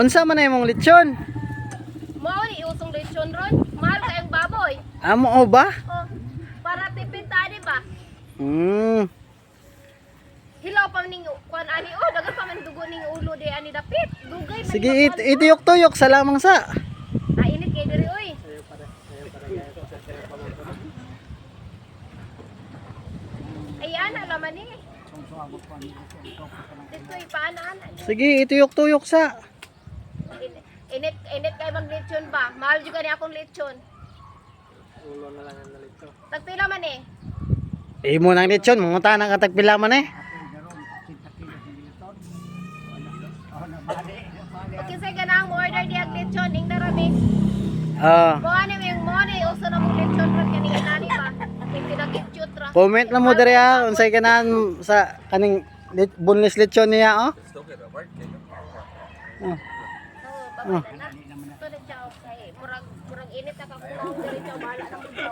Unsa man imong lechon? Mao ni usong lechon ron. Mahal kayong baboy. Amo o ba? Oh, para tipid ta di ba? Hmm. Hilaw pa ning kuan ani oh, dagan pa man dugo ning ulo di ani dapit. Dugay man Sige, it ituyok-tuyok sa lamang sa. Ah, init kay diri oy. Ay ana laman ni. Ipaanan. Sige, ituyok-tuyok sa. Init init, kay mag lechon ba? Mahal juga ni akong lechon. Ulo na lang ang nalito. Tagpila man eh. Imo nang lechon, mga tanang katagpila man eh. Kinsay ka na ang order di ang lechon ing narami. Ah. Mo ani yung mo ni uso na mong lechon ron kanina nani ba? Kay pinagitchut ra. Comment na mo diri ha, unsay ganahan sa kaning boneless lechon niya oh. Oo, babay na na. Okay. Murag, murag init na ka kung bahala na